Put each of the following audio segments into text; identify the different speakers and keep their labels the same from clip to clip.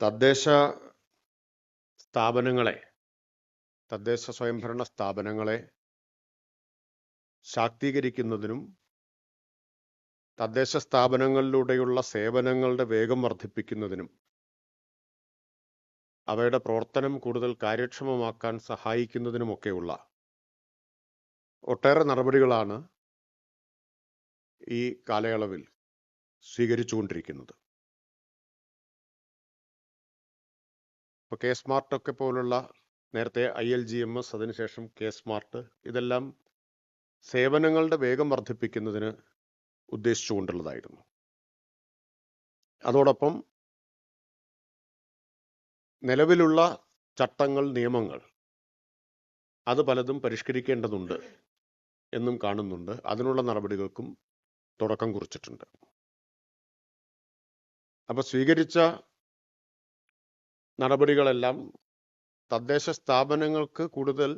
Speaker 1: തദ്ദേശ സ്ഥാപനങ്ങളെ തദ്ദേശ സ്വയംഭരണ സ്ഥാപനങ്ങളെ ശാക്തീകരിക്കുന്നതിനും തദ്ദേശ സ്ഥാപനങ്ങളിലൂടെയുള്ള സേവനങ്ങളുടെ വേഗം വർദ്ധിപ്പിക്കുന്നതിനും അവയുടെ പ്രവർത്തനം കൂടുതൽ കാര്യക്ഷമമാക്കാൻ സഹായിക്കുന്നതിനുമൊക്കെയുള്ള ഒട്ടേറെ നടപടികളാണ് ഈ കാലയളവിൽ സ്വീകരിച്ചുകൊണ്ടിരിക്കുന്നത്. ഇപ്പോൾ കെ സ്മാർട്ട് ഒക്കെ പോലുള്ള നേരത്തെ I L G M S അതിനുശേഷം കെ സ്മാർട്ട് ഇതെല്ലാം സേവനങ്ങളുടെ വേഗം വർദ്ധിപ്പിക്കുന്നതിന് ഉദ്ദേശിച്ചുകൊണ്ടുള്ളതായിരുന്നു അതോടൊപ്പം നിലവിലുള്ള ചട്ടങ്ങൾ നിയമങ്ങൾ അത് പലതും പരിഷ്കരിക്കേണ്ടതുണ്ട് എന്നും കാണുന്നുണ്ട്. അതിനുള്ള നടപടികൾക്കും തുടക്കം കുറിച്ചിട്ടുണ്ട്. അപ്പോൾ സ്വീകരിച്ച നടപടികളെല്ലാം തദ്ദേശ സ്ഥാപനങ്ങൾക്ക് കൂടുതൽ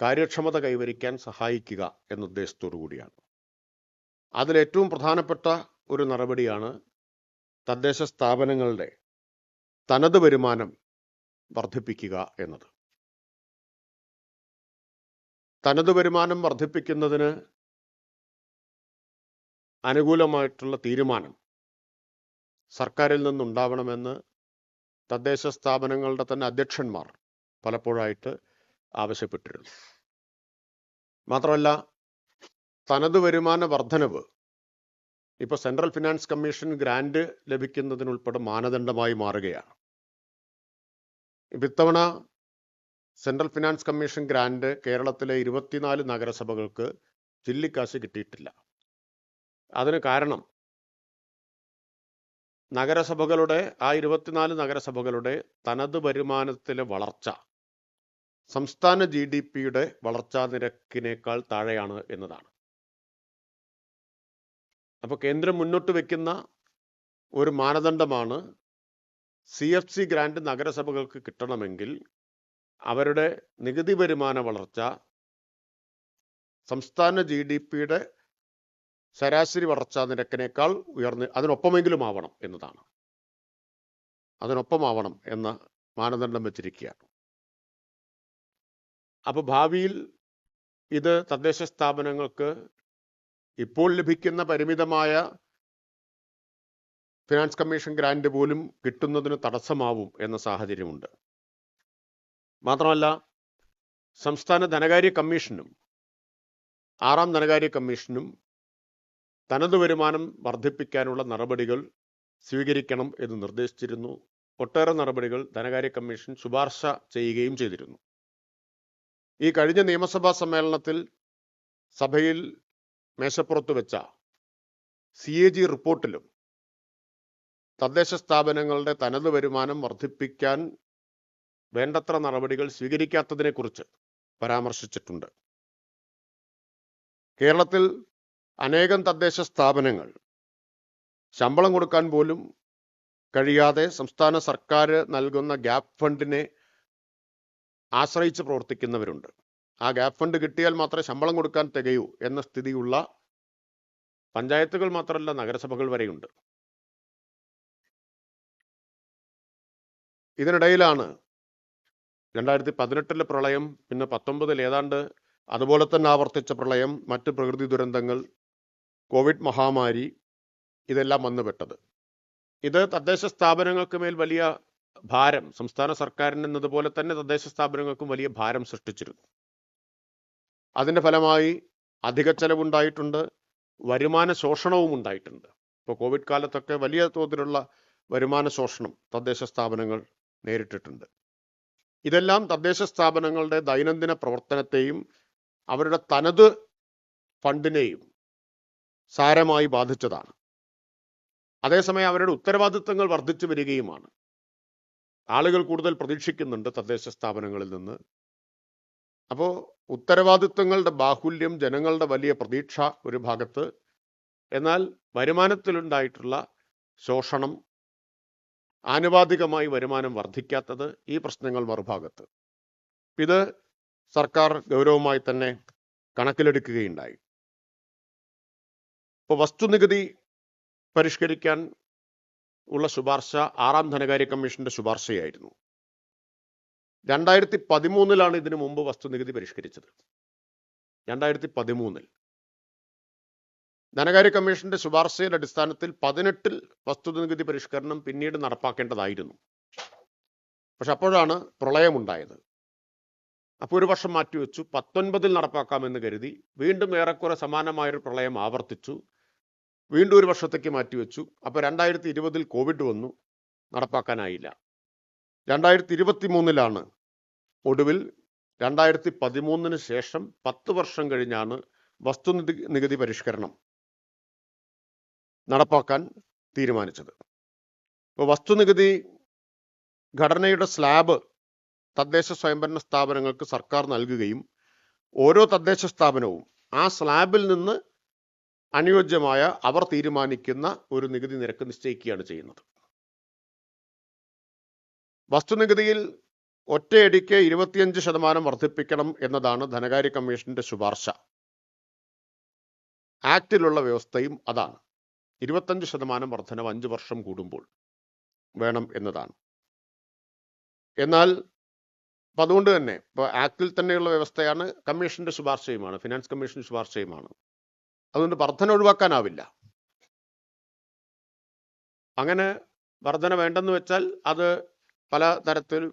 Speaker 1: കാര്യക്ഷമത കൈവരിക്കാൻ സഹായിക്കുക എന്ന ഉദ്ദേശത്തോടു കൂടിയാണ് അതിലേറ്റവും പ്രധാനപ്പെട്ട ഒരു നടപടിയാണ് തദ്ദേശ സ്ഥാപനങ്ങളുടെ തനത് വരുമാനം വർദ്ധിപ്പിക്കുക എന്നത്. തനത് വരുമാനം വർദ്ധിപ്പിക്കുന്നതിന് അനുകൂലമായിട്ടുള്ള തീരുമാനം സർക്കാരിൽ നിന്നുണ്ടാവണമെന്ന് തദ്ദേശ സ്ഥാപനങ്ങളുടെ തന്നെ അധ്യക്ഷന്മാർ പലപ്പോഴായിട്ട് ആവശ്യപ്പെട്ടിരുന്നു. മാത്രമല്ല തനത് വരുമാന വർധനവ് ഇപ്പോൾ സെൻട്രൽ ഫിനാൻസ് കമ്മീഷൻ ഗ്രാൻഡ് ലഭിക്കുന്നതിനുൾപ്പെടെ മാനദണ്ഡമായി മാറുകയാണ്. ഇത്തവണ സെൻട്രൽ ഫിനാൻസ് കമ്മീഷൻ ഗ്രാൻഡ് കേരളത്തിലെ ഇരുപത്തിനാല് നഗരസഭകൾക്ക് ചില്ലിക്കാശ് കിട്ടിയിട്ടില്ല. അതിന് കാരണം നഗരസഭകളുടെ ആ ഇരുപത്തിനാല് നഗരസഭകളുടെ തനത് വരുമാനത്തിലെ വളർച്ച സംസ്ഥാന ജി ഡി പിയുടെ വളർച്ചാ നിരക്കിനേക്കാൾ താഴെയാണ് എന്നതാണ്. അപ്പോൾ കേന്ദ്രം മുന്നോട്ട് വെക്കുന്ന ഒരു മാനദണ്ഡമാണ് സി എഫ് സി ഗ്രാന്റ് നഗരസഭകൾക്ക് കിട്ടണമെങ്കിൽ അവരുടെ നികുതി വരുമാന വളർച്ച സംസ്ഥാന ജി ഡി പിയുടെ ശരാശരി വളർച്ചാ നിരക്കിനേക്കാൾ ഉയർന്ന് അതിനൊപ്പമെങ്കിലും ആവണം എന്നതാണ്. അതിനൊപ്പമാവണം എന്ന മാനദണ്ഡം വെച്ചിരിക്കുകയാണ്. അപ്പോൾ ഭാവിയിൽ ഇത് തദ്ദേശ സ്ഥാപനങ്ങൾക്ക് ഇപ്പോൾ ലഭിക്കുന്ന പരിമിതമായ ഫിനാൻസ് കമ്മീഷൻ ഗ്രാൻഡ് പോലും കിട്ടുന്നതിന് തടസ്സമാവും എന്ന സാഹചര്യമുണ്ട്. മാത്രമല്ല സംസ്ഥാന ധനകാര്യ കമ്മീഷനും ആറാം ധനകാര്യ കമ്മീഷനും തനത് വരുമാനം വർദ്ധിപ്പിക്കാനുള്ള നടപടികൾ സ്വീകരിക്കണം എന്ന് നിർദ്ദേശിച്ചിരുന്നു. ഒട്ടേറെ നടപടികൾ ധനകാര്യ കമ്മീഷൻ ശുപാർശ ചെയ്യുകയും ചെയ്തിരുന്നു. ഈ കഴിഞ്ഞ നിയമസഭാ സമ്മേളനത്തിൽ സഭയിൽ മേശപ്പുറത്ത് വെച്ച സി എ ജി റിപ്പോർട്ടിലും തദ്ദേശ സ്ഥാപനങ്ങളുടെ തനത് വരുമാനം വർദ്ധിപ്പിക്കാൻ വേണ്ടത്ര നടപടികൾ സ്വീകരിക്കാത്തതിനെക്കുറിച്ച് പരാമർശിച്ചിട്ടുണ്ട്. കേരളത്തിൽ അനേകം തദ്ദേശ സ്ഥാപനങ്ങൾ. ശമ്പളം കൊടുക്കാൻ പോലും കഴിയാതെ സംസ്ഥാന സർക്കാർ നൽകുന്ന ഗ്യാപ് ഫണ്ടിനെ ആശ്രയിച്ച് പ്രവർത്തിക്കുന്നവരുണ്ട്. ആ ഗ്യാപ് ഫണ്ട് കിട്ടിയാൽ മാത്രമേ ശമ്പളം കൊടുക്കാൻ തികയൂ എന്ന സ്ഥിതിയുള്ള പഞ്ചായത്തുകൾ മാത്രമല്ല നഗരസഭകൾ വരെയുണ്ട്. ഇതിനിടയിലാണ് രണ്ടായിരത്തി പതിനെട്ടിലെ പ്രളയം പിന്നെ പത്തൊമ്പതിൽ ഏതാണ്ട് അതുപോലെ തന്നെ ആവർത്തിച്ച പ്രളയം മറ്റ് പ്രകൃതി ദുരന്തങ്ങൾ കോവിഡ് മഹാമാരി ഇതെല്ലാം വന്നുപെട്ടത്. ഇത് തദ്ദേശ സ്ഥാപനങ്ങൾക്ക് മേൽ വലിയ ഭാരം സംസ്ഥാന സർക്കാരിന് എന്നതുപോലെ തന്നെ തദ്ദേശ സ്ഥാപനങ്ങൾക്കും വലിയ ഭാരം സൃഷ്ടിച്ചിരുന്നു. അതിന്റെ ഫലമായി അധിക ചെലവുണ്ടായിട്ടുണ്ട് വരുമാന ശോഷണവും ഉണ്ടായിട്ടുണ്ട്. ഇപ്പോൾ കോവിഡ് കാലത്തൊക്കെ വലിയ തോതിലുള്ള വരുമാന ശോഷണം തദ്ദേശ സ്ഥാപനങ്ങൾ നേരിട്ടിട്ടുണ്ട്. ഇതെല്ലാം തദ്ദേശ സ്ഥാപനങ്ങളുടെ ദൈനംദിന പ്രവർത്തനത്തെയും അവരുടെ തനത് ഫണ്ടിനെയും സാരമായി ബാധിച്ചതാണ്. അതേസമയം അവരുടെ ഉത്തരവാദിത്തങ്ങൾ വർദ്ധിച്ചു വരികയുമാണ്. ആളുകൾ കൂടുതൽ പ്രതീക്ഷിക്കുന്നുണ്ട് തദ്ദേശ സ്ഥാപനങ്ങളിൽ നിന്ന്. അപ്പോൾ ഉത്തരവാദിത്തങ്ങളുടെ ബാഹുല്യം ജനങ്ങളുടെ വലിയ പ്രതീക്ഷ ഒരു ഭാഗത്ത്. എന്നാൽ വരുമാനത്തിലുണ്ടായിട്ടുള്ള ശോഷണം ആനുപാതികമായി വരുമാനം വർദ്ധിക്കാത്തത് ഈ പ്രശ്നങ്ങൾ മറുഭാഗത്ത്. ഇത് സർക്കാർ ഗൗരവമായി തന്നെ കണക്കിലെടുക്കുകയുണ്ടായി. ഇപ്പോൾ വസ്തുനികുതി പരിഷ്കരിക്കാൻ ഉള്ള ശുപാർശ ആറാം ധനകാര്യ കമ്മീഷന്റെ ശുപാർശയായിരുന്നു. രണ്ടായിരത്തി പതിമൂന്നിലാണ് ഇതിനു മുമ്പ് വസ്തുനികുതി പരിഷ്കരിച്ചത്. രണ്ടായിരത്തി പതിമൂന്നിൽ ധനകാര്യ കമ്മീഷന്റെ ശുപാർശയുടെ അടിസ്ഥാനത്തിൽ പതിനെട്ടിൽ വസ്തുനികുതി പരിഷ്കരണം പിന്നീട് നടപ്പാക്കേണ്ടതായിരുന്നു. പക്ഷെ അപ്പോഴാണ് പ്രളയമുണ്ടായത്. അപ്പോൾ ഒരു വർഷം മാറ്റിവെച്ചു പത്തൊൻപതിൽ നടപ്പാക്കാമെന്ന് കരുതി വീണ്ടും ഏറെക്കുറെ സമാനമായൊരു പ്രളയം ആവർത്തിച്ചു. വീണ്ടും ഒരു വർഷത്തേക്ക് മാറ്റിവെച്ചു അപ്പോൾ രണ്ടായിരത്തി ഇരുപതിൽ കോവിഡ് വന്നു. നടപ്പാക്കാനായില്ല. രണ്ടായിരത്തി ഇരുപത്തി മൂന്നിലാണ് ഒടുവിൽ രണ്ടായിരത്തി പതിമൂന്നിന് ശേഷം പത്ത് വർഷം കഴിഞ്ഞാണ് വസ്തുനിധി നികുതി പരിഷ്കരണം നടപ്പാക്കാൻ തീരുമാനിച്ചത്. ഇപ്പോൾ വസ്തുനികുതി ഘടനയുടെ സ്ലാബ് തദ്ദേശ സ്വയംഭരണ സ്ഥാപനങ്ങൾക്ക് സർക്കാർ നൽകുകയും ഓരോ തദ്ദേശ സ്ഥാപനവും ആ സ്ലാബിൽ നിന്ന് അനുയോജ്യമായ അവർ തീരുമാനിക്കുന്ന ഒരു നികുതി നിരക്ക് നിശ്ചയിക്കുകയാണ് ചെയ്യുന്നത്. വസ്തുനികുതിയിൽ ഒറ്റയടിക്ക് ഇരുപത്തിയഞ്ച് ശതമാനം വർദ്ധിപ്പിക്കണം എന്നതാണ് ധനകാര്യ കമ്മീഷന്റെ ശുപാർശ. ആക്ടിലുള്ള വ്യവസ്ഥയും അതാണ്. ഇരുപത്തഞ്ച് ശതമാനം വർധനവ് അഞ്ച് വർഷം കൂടുമ്പോൾ വേണം എന്നതാണ്. എന്നാൽ അപ്പൊ അതുകൊണ്ട് തന്നെ ഇപ്പോൾ ആക്ടിൽ തന്നെയുള്ള വ്യവസ്ഥയാണ് കമ്മീഷന്റെ ശുപാർശയുമാണ് ഫിനാൻസ് കമ്മീഷൻ ശുപാർശയുമാണ്. അതുകൊണ്ട് വർധന ഒഴിവാക്കാനാവില്ല. അങ്ങനെ വർധന വേണ്ടെന്ന് വെച്ചാൽ അത് പല തരത്തിൽ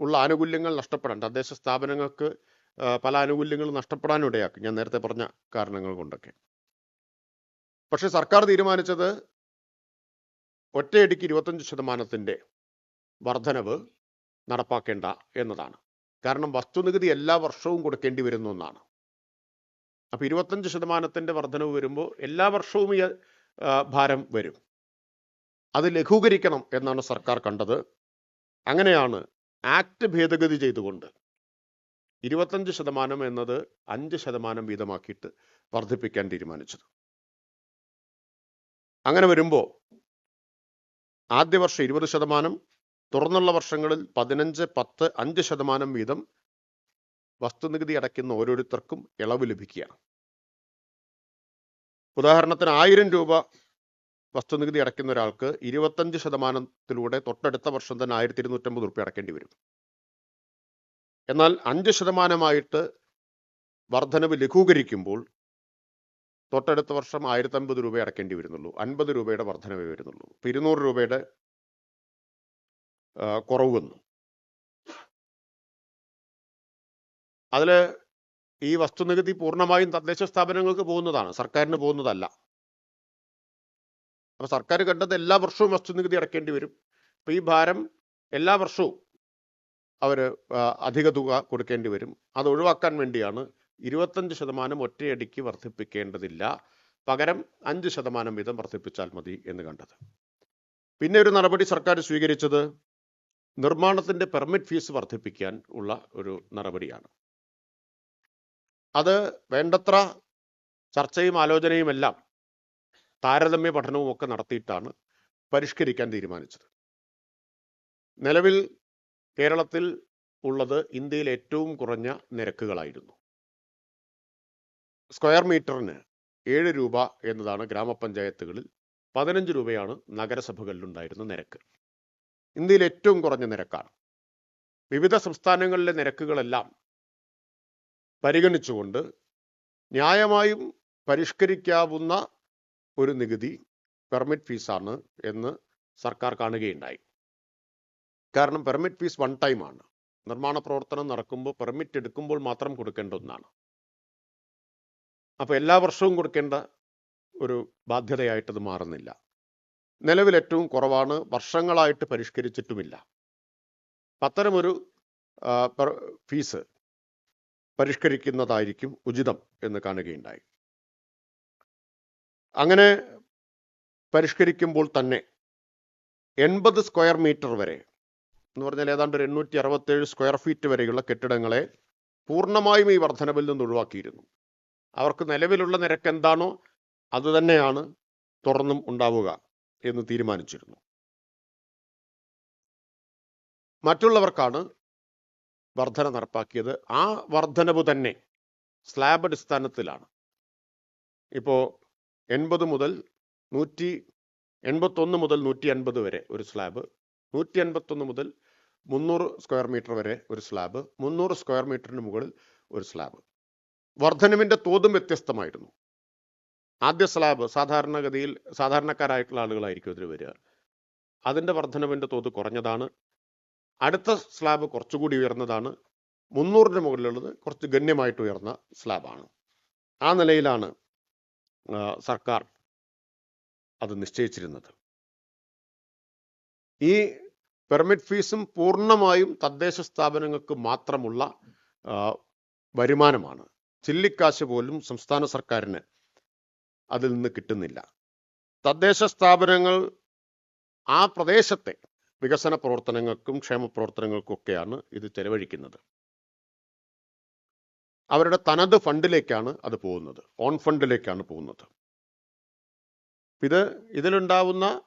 Speaker 1: ഉള്ള ആനുകൂല്യങ്ങൾ നഷ്ടപ്പെടാൻ തദ്ദേശ സ്ഥാപനങ്ങൾക്ക് പല ആനുകൂല്യങ്ങളും നഷ്ടപ്പെടാനിടയാക്കും ഞാൻ നേരത്തെ പറഞ്ഞ കാരണങ്ങൾ കൊണ്ടൊക്കെ. പക്ഷെ സർക്കാർ തീരുമാനിച്ചത് ഒറ്റയടിക്ക് ഇരുപത്തഞ്ച് ശതമാനത്തിന്റെ വർധനവ് നടപ്പാക്കേണ്ട എന്നതാണ്. കാരണം വസ്തുനികുതി എല്ലാ വർഷവും കൊടുക്കേണ്ടി വരുന്ന ഒന്നാണ്. അപ്പോൾ ഇരുപത്തഞ്ച് ശതമാനത്തിന്റെ വർധനവ് വരുമ്പോൾ എല്ലാ വർഷവും ഈ ഭാരം വരും. അത് ലഘൂകരിക്കണം എന്നാണ് സർക്കാർ കണ്ടത്. അങ്ങനെയാണ് ആക്ട് ഭേദഗതി ചെയ്തുകൊണ്ട് ഇരുപത്തഞ്ച് ശതമാനം എന്നത് അഞ്ച് ശതമാനം വീതമാക്കിയിട്ട് വർദ്ധിപ്പിക്കാൻ തീരുമാനിച്ചത്. അങ്ങനെ വരുമ്പോൾ ആദ്യ വർഷം ഇരുപത് ശതമാനം തുറന്നുള്ള വർഷങ്ങളിൽ പതിനഞ്ച് പത്ത് അഞ്ച് ശതമാനം വീതം വസ്തുനികുതി അടയ്ക്കുന്ന ഓരോരുത്തർക്കും ഇളവ് ലഭിക്കുകയാണ്. ഉദാഹരണത്തിന് ആയിരം രൂപ വസ്തുനികുതി അടയ്ക്കുന്ന ഒരാൾക്ക് ഇരുപത്തഞ്ച് ശതമാനത്തിലൂടെ തൊട്ടടുത്ത വർഷം തന്നെ ആയിരത്തി ഇരുന്നൂറ്റമ്പത് റുപ്യ അടയ്ക്കേണ്ടി വരും. എന്നാൽ അഞ്ച് ശതമാനമായിട്ട് വർധനവ് ലഘൂകരിക്കുമ്പോൾ തൊട്ടടുത്ത വർഷം ആയിരത്തമ്പത് രൂപ അടയ്ക്കേണ്ടി വരുന്നുള്ളൂ. അൻപത് രൂപയുടെ വർധനവേ വരുന്നുള്ളൂ. ഇരുന്നൂറ് രൂപയുടെ കുറവ് വന്നു അതിൽ ഈ വസ്തുനികുതി പൂർണമായും തദ്ദേശ സ്ഥാപനങ്ങൾക്ക് പോകുന്നതാണ്. സർക്കാരിന് പോകുന്നതല്ല. അപ്പോൾ സർക്കാർ കണ്ടത് എല്ലാ വർഷവും വസ്തുനികുതി അടക്കേണ്ടി വരും. അപ്പോൾ ഈ ഭാരം എല്ലാ വർഷവും അവർ അധിക തുക കൊടുക്കേണ്ടി വരും. അത് ഒഴിവാക്കാൻ വേണ്ടിയാണ് ഇരുപത്തഞ്ച് ശതമാനം ഒറ്റയടിക്ക് വർദ്ധിപ്പിക്കേണ്ടതില്ല. പകരം അഞ്ച് ശതമാനം വീതം വർദ്ധിപ്പിച്ചാൽ മതി എന്ന് കണ്ടത്. പിന്നെ ഒരു നടപടി സർക്കാർ സ്വീകരിച്ചത് നിർമ്മാണത്തിന്റെ പെർമിറ്റ് ഫീസ് വർദ്ധിപ്പിക്കാൻ ഉള്ള ഒരു നടപടിയാണ്. അത് വേണ്ടത്ര ചർച്ചയും ആലോചനയും എല്ലാം താരതമ്യ പഠനവും ഒക്കെ നടത്തിയിട്ടാണ് പരിഷ്കരിക്കാൻ തീരുമാനിച്ചത്. നിലവിൽ കേരളത്തിൽ ഉള്ളത് ഇന്ത്യയിൽ ഏറ്റവും കുറഞ്ഞ നിരക്കുകളായിരുന്നു. സ്ക്വയർ മീറ്ററിന് ഏഴ് രൂപ എന്നതാണ് ഗ്രാമപഞ്ചായത്തുകളിൽ പതിനഞ്ച് രൂപയാണ് നഗരസഭകളിലുണ്ടായിരുന്ന നിരക്ക്. ഇന്ത്യയിൽ ഏറ്റവും കുറഞ്ഞ നിരക്കാണ്. വിവിധ സംസ്ഥാനങ്ങളിലെ നിരക്കുകളെല്ലാം പരിഗണിച്ചുകൊണ്ട് ന്യായമായും പരിഷ്കരിക്കാവുന്ന ഒരു നികുതി പെർമിറ്റ് ഫീസാണ് എന്ന് സർക്കാർ കാണുകയുണ്ടായി. കാരണം പെർമിറ്റ് ഫീസ് വൺ ടൈം ആണ്. നിർമ്മാണ പ്രവർത്തനം നടക്കുമ്പോൾ പെർമിറ്റ് എടുക്കുമ്പോൾ മാത്രം കൊടുക്കേണ്ട ഒന്നാണ്. അപ്പോൾ എല്ലാ വർഷവും കൊടുക്കേണ്ട ഒരു ബാധ്യതയായിട്ടത് മാറുന്നില്ല. നിലവിൽ ഏറ്റവും കുറവാണ്. വർഷങ്ങളായിട്ട് പരിഷ്കരിച്ചിട്ടുമില്ല. അത്തരമൊരു ഫീസ് പരിഷ്കരിക്കുന്നതായിരിക്കും ഉചിതം എന്ന് കാണുകയുണ്ടായി. അങ്ങനെ പരിഷ്കരിക്കുമ്പോൾ തന്നെ എൺപത് സ്ക്വയർ മീറ്റർ വരെ എന്ന് പറഞ്ഞാൽ ഏതാണ്ട് ഒരു എണ്ണൂറ്റി അറുപത്തേഴ് സ്ക്വയർ ഫീറ്റ് വരെയുള്ള കെട്ടിടങ്ങളെ പൂർണമായും ഈ വർധനവിൽ നിന്ന് ഒഴിവാക്കിയിരുന്നു. അവർക്ക് നിലവിലുള്ള നിരക്ക് എന്താണോ അതുതന്നെയാണ് തുറന്നും ഉണ്ടാവുക. എന്ന് തീരുമാനിച്ചിരുന്നു. മറ്റുള്ളവർക്കാണ് വർധന നടപ്പാക്കിയത്. ആ വർധനവ് തന്നെ സ്ലാബ് അടിസ്ഥാനത്തിലാണ്. ഇപ്പോൾ എൺപത് മുതൽ നൂറ്റി എൺപത്തൊന്ന് മുതൽ നൂറ്റി അൻപത് വരെ ഒരു സ്ലാബ് നൂറ്റി അൻപത്തൊന്ന് മുതൽ മുന്നൂറ് സ്ക്വയർ മീറ്റർ വരെ ഒരു സ്ലാബ് മുന്നൂറ് സ്ക്വയർ മീറ്ററിന് മുകളിൽ ഒരു സ്ലാബ്. വർധനവിന്റെ തോതും വ്യത്യസ്തമായിരുന്നു. ആദ്യ സ്ലാബ് സാധാരണഗതിയിൽ സാധാരണക്കാരായിട്ടുള്ള ആളുകളായിരിക്കും ഇതിൽ വരിക. അതിന്റെ വർധനവിന്റെ തോത് കുറഞ്ഞതാണ്. അടുത്ത സ്ലാബ് കുറച്ചുകൂടി ഉയർന്നതാണ്. മുന്നൂറിന് മുകളിലുള്ളത് കുറച്ച് ഗണ്യമായിട്ട് ഉയർന്ന സ്ലാബാണ്. ആ നിലയിലാണ് സർക്കാർ അത് നിശ്ചയിച്ചിരുന്നത്. ഈ പെർമിറ്റ് ഫീസും പൂർണമായും തദ്ദേശ സ്ഥാപനങ്ങൾക്ക് മാത്രമുള്ള വരുമാനമാണ്. ചില്ലിക്കാശ് പോലും സംസ്ഥാന സർക്കാരിന് അതിൽ നിന്ന് കിട്ടുന്നില്ല. തദ്ദേശ സ്ഥാപനങ്ങൾ ആ പ്രദേശത്തെ വികസന പ്രവർത്തനങ്ങൾക്കും ക്ഷേമ പ്രവർത്തനങ്ങൾക്കൊക്കെയാണ് ഇത് ചെലവഴിക്കുന്നത്. അവരുടെ തനത് ഫണ്ടിലേക്കാണ് അത് പോകുന്നത്. ഓൺ ഫണ്ടിലേക്കാണ് പോകുന്നത്. ഇത് ഇതിലുണ്ടാവുന്ന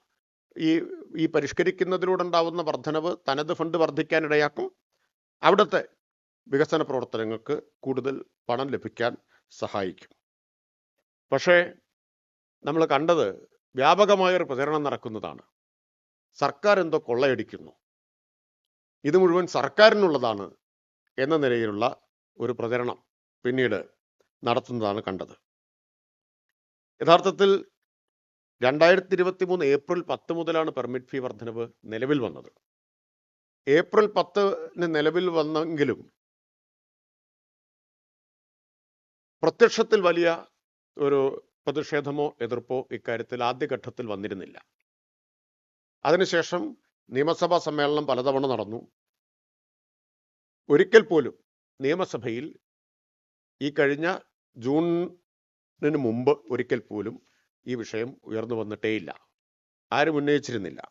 Speaker 1: ഈ ഈ പരിഷ്കരിക്കുന്നതിലൂടെ ഉണ്ടാവുന്ന വർധനവ് തനത് ഫണ്ട് വർദ്ധിക്കാനിടയാക്കും. അവിടുത്തെ വികസന പ്രവർത്തനങ്ങൾക്ക് കൂടുതൽ പണം ലഭിക്കാൻ സഹായിക്കും. പക്ഷേ നമ്മൾ കണ്ടത് വ്യാപകമായൊരു പ്രചരണം നടക്കുന്നതാണ്. സർക്കാർ എന്തോ കൊള്ളയടിക്കുന്നു. ഇത് മുഴുവൻ സർക്കാരിനുള്ളതാണ് എന്ന നിലയിലുള്ള ഒരു പ്രചരണം പിന്നീട് നടത്തുന്നതാണ് കണ്ടത്. യഥാർത്ഥത്തിൽ രണ്ടായിരത്തി ഇരുപത്തി മൂന്ന് ഏപ്രിൽ പത്ത് മുതലാണ് പെർമിറ്റ് ഫീ വർധനവ് നിലവിൽ വന്നത്. ഏപ്രിൽ പത്തിന് നിലവിൽ വന്നെങ്കിലും പ്രത്യക്ഷത്തിൽ വലിയ ഒരു പ്രതിഷേധമോ എതിർപ്പോ ഇക്കാര്യത്തിൽ ആദ്യഘട്ടത്തിൽ വന്നിരുന്നില്ല. അതിനുശേഷം നിയമസഭാ സമ്മേളനം പലതവണ നടന്നു. ഒരിക്കൽ പോലും നിയമസഭയിൽ ഈ കഴിഞ്ഞ ജൂണിന് മുമ്പ് ഒരിക്കൽ പോലും ഈ വിഷയം ഉയർന്നു വന്നിട്ടേയില്ല. ആരും ഉന്നയിച്ചിരുന്നില്ല.